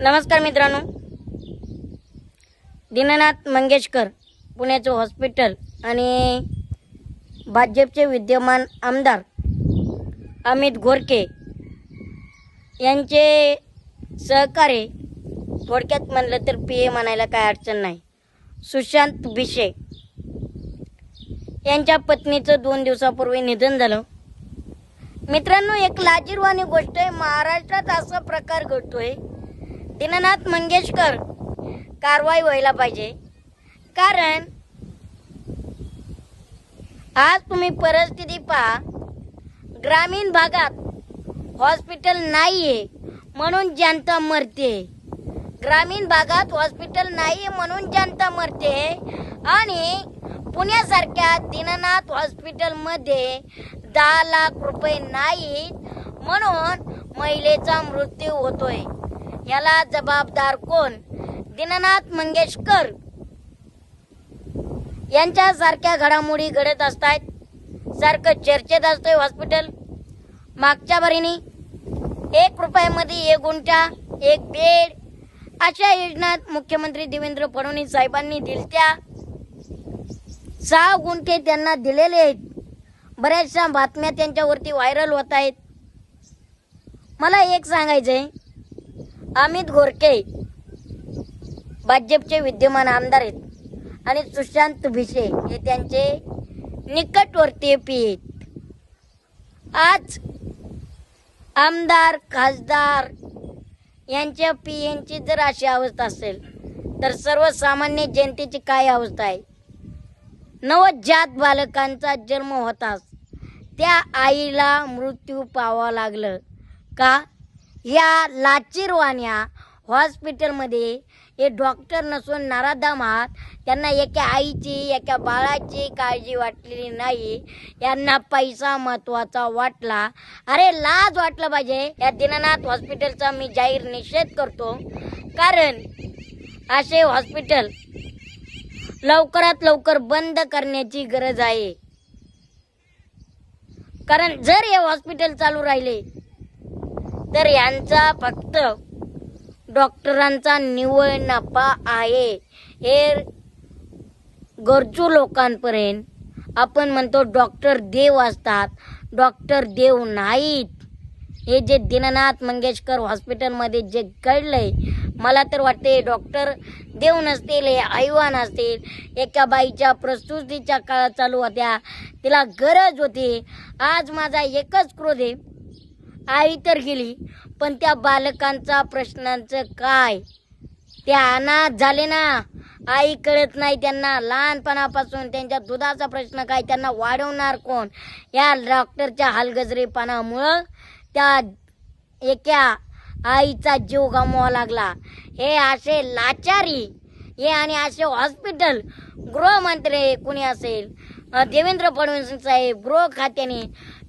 नमस्कार मित्रांनो. दीननाथ मंगेशकर पुण्याचं हॉस्पिटल आणि भाजपचे विद्यमान आमदार अमित घोरके यांचे सहकार्य थोडक्यात म्हणलं तर पी ए म्हणायला काय अडचण नाही. सुशांत भिशे यांच्या पत्नीचं दोन दिवसापूर्वी निधन झालं. मित्रांनो एक लाजीरवाणी गोष्ट आहे महाराष्ट्रात असा प्रकार घडतोय दिननाथ मंगेशकर कारवाई व्हायला पाहिजे. कारण आज तुम्ही परिस्थिती पहा. ग्रामीण भागात हॉस्पिटल नाही आहे म्हणून जनता मरते. ग्रामीण भागात हॉस्पिटल नाहीये म्हणून जनता मरते. आणि पुण्यासारख्या दीननाथ हॉस्पिटलमध्ये दहा लाख रुपये नाहीत म्हणून महिलेचा मृत्यू होतोय. याला जबाबदार कोण? दीननाथ मंगेशकर. यांच्यासारख्या घडामोडी घडत असतात सारखं चर्चेत असतोय हॉस्पिटल मागच्या भरीने एक रुपयामध्ये एक गुंठा एक बेड अशा योजना मुख्यमंत्री देवेंद्र फडणवीस साहेबांनी दिलत्या. सहा गुंठे त्यांना दिलेले आहेत. बऱ्याचशा बातम्या त्यांच्यावरती व्हायरल होत आहेत. मला एक सांगायचंय. अमित घोरके भाजपचे विद्यमान आमदार आहेत. आणि सुशांत भिसे हे त्यांचे निकटवर्तीय पी आहेत. आज आमदार खासदार यांच्या पी यांची जर अशी अवस्था असेल तर सर्वसामान्य जनतेची काय अवस्था आहे? नवजात बालकांचा जन्म होताच त्या आईला मृत्यू पावा लागलं का? या लाचिरवाण्या हॉस्पिटलमध्ये हे डॉक्टर नसून नाराधाम आहात त्यांना एका आईची एका बाळाची काळजी वाटलेली नाही. यांना पैसा महत्त्वाचा वाटला. अरे लाज वाटलं पाहिजे. या दीननाथ हॉस्पिटलचा मी जाहीर निषेध करतो. कारण असे हॉस्पिटल लवकरात लवकर बंद करण्याची गरज आहे. कारण जर हे हॉस्पिटल चालू राहिले तर यांचा फक्त डॉक्टरांचा निव्वळ नफा आहे. हे गरजू लोकांपर्यंत आपण म्हणतो डॉक्टर देव असतात. डॉक्टर देव नाहीत. हे जे दीननाथ मंगेशकर हॉस्पिटलमध्ये जे घडलंय मला तर वाटते डॉक्टर देव नसतील हे आईवान असतील. एका बाईच्या प्रस्तुतीच्या काळात चालू होत्या. तिला गरज होती. आज माझा एकच क्रोध आहे. आई तर गेली पण त्या बालकांचा प्रश्नांचं काय? ते अनाथ झाले ना. आई कळत नाही त्यांना. लहानपणापासून त्यांच्या दुधाचा प्रश्न काय? त्यांना वाढवणार कोण? या डॉक्टरच्या हलगजरेपणामुळं त्या एका आईचा जीव गमवावा लागला. हे असे लाचारी हे आणि असे हॉस्पिटल गृहमंत्री कुणी असेल? देवेंद्र फडणवीस साहेब गृह खात्याने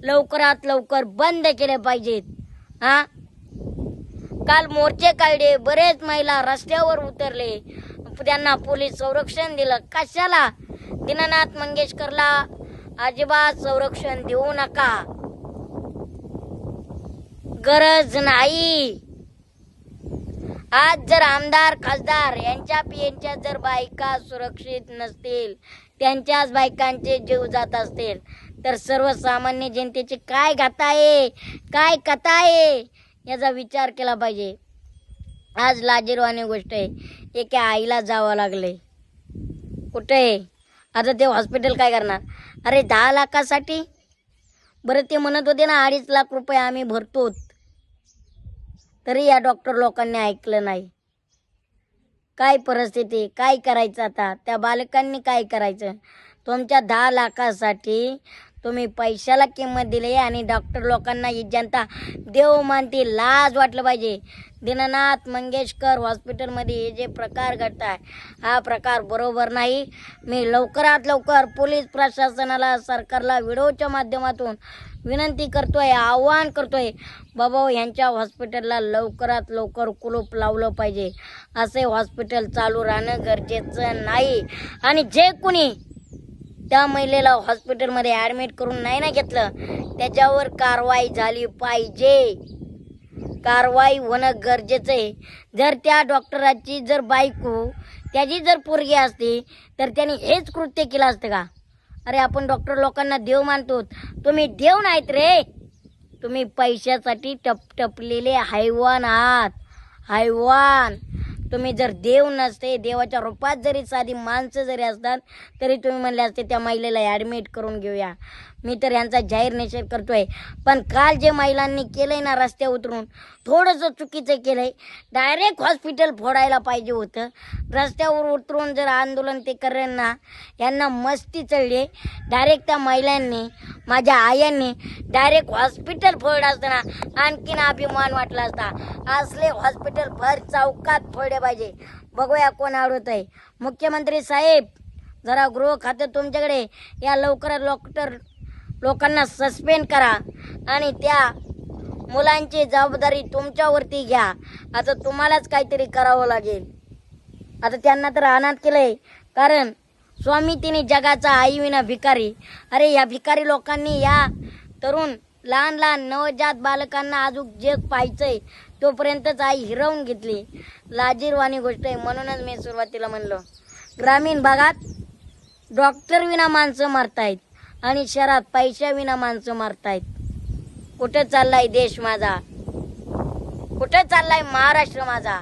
लवकरात लवकर बंद केले पाहिजेत. हा? काल मोर्चे काढले बरेच महिला रस्त्यावर उतरले. त्यांना पोलीस संरक्षण दिलं. कशाला? दीनानाथ मंगेशकरला अजिबात संरक्षण देऊ नका. गरज नाही. आज जर आमदार खासदार यांच्या पियांच्या जर बायका सुरक्षित नसतील त्यांच्याच बायकांचे जीव जात असतील तर सर्वसामान्य जनतेची काय गाता आहे? काय कथा आहे? याचा विचार केला पाहिजे. आज लाजीरवाणी गोष्ट आहे. एका आईला जावं लागले कुठे? आता ते हॉस्पिटल काय करणार? अरे दहा लाखासाठी? बरं ते म्हणत होते ना अडीच लाख रुपये आम्ही भरतो तरी या डॉक्टर लोकांनी ऐकलं नाही. काय परिस्थिती काय करायचं आता? त्या बालकांनी काय करायचं? तुमच्या दहा लाखासाठी तुम्ही पैशाला किंमत दिली आणि डॉक्टर लोकांना ही जनता देव मानती लाज वाटलं पाहिजे. दीननाथ मंगेशकर हॉस्पिटलमध्ये हे जे प्रकार घडत आहे हा प्रकार बरोबर नाही. मी लवकरात लवकर पोलीस प्रशासनाला सरकारला व्हिडिओच्या माध्यमातून विनंती करतोय आव्हान करतोय बाबा यांच्या हॉस्पिटलला लवकरात लवकर कुलूप लावलं पाहिजे. असे हॉस्पिटल चालू राहणं गरजेचं नाही. आणि जे कुणी त्या महिलेला हॉस्पिटलमध्ये ॲडमिट करून नाही ना घेतलं त्याच्यावर कारवाई झाली पाहिजे. कारवाई होणं गरजेचं आहे. जर त्या डॉक्टराची जर बायको त्याची जर पोरगी असती तर त्यांनी हेच कृत्य केलं असतं का? अरे आपण डॉक्टर लोकांना देव मानतो. तुम्ही देव नाहीत रे. तुम्ही पैशासाठी टप टपलेले हैवान आहात. हैवान तुम्ही जर देव नसते देवाच्या रूपात जरी साधी माणसं जरी असतात तरी तुम्ही म्हणले असते त्या महिलेला ॲडमिट करून घेऊया. मी तर यांचा जाहीर निषेध करतोय. पण काल जे महिलांनी केलंय ना रस्त्या उतरून थोडंसं चुकीचं केलंय. डायरेक्ट हॉस्पिटल फोडायला पाहिजे होतं. रस्त्यावर उतरून जर आंदोलन ते करेन ना यांना मस्ती चढली. डायरेक्ट त्या महिलांनी माझ्या आयांनी डायरेक्ट हॉस्पिटल फोड असताना आणखीन अभिमान वाटला असता. असले हॉस्पिटल भर चौकात फोडले पाहिजे. बघूया कोण आवडत आहे मुख्यमंत्री साहेब जरा गृह खातं तुमच्याकडे. या लवकरात लॉक्टर लोकांना सस्पेंड करा. आणि त्या मुलांची जबाबदारी तुमच्यावरती घ्या. आता तुम्हालाच काहीतरी करावं लागेल. आता त्यांना तर अनाथ केलंय. कारण स्वामी तिने जगाचा आईविना भिकारी. अरे या भिकारी लोकांनी या तरुण लहान लहान नवजात बालकांना अजून जग पाहायचंय तोपर्यंतच आई हिरवून घेतली. लाजीरवाणी गोष्ट आहे म्हणूनच मी सुरुवातीला म्हणलो. ग्रामीण भागात डॉक्टर विना माणसं मारतायत आणि शहरात पैशाविना माणसं मारतायत. कुठं चाललाय देश माझा? कुठं चाललाय महाराष्ट्र माझा?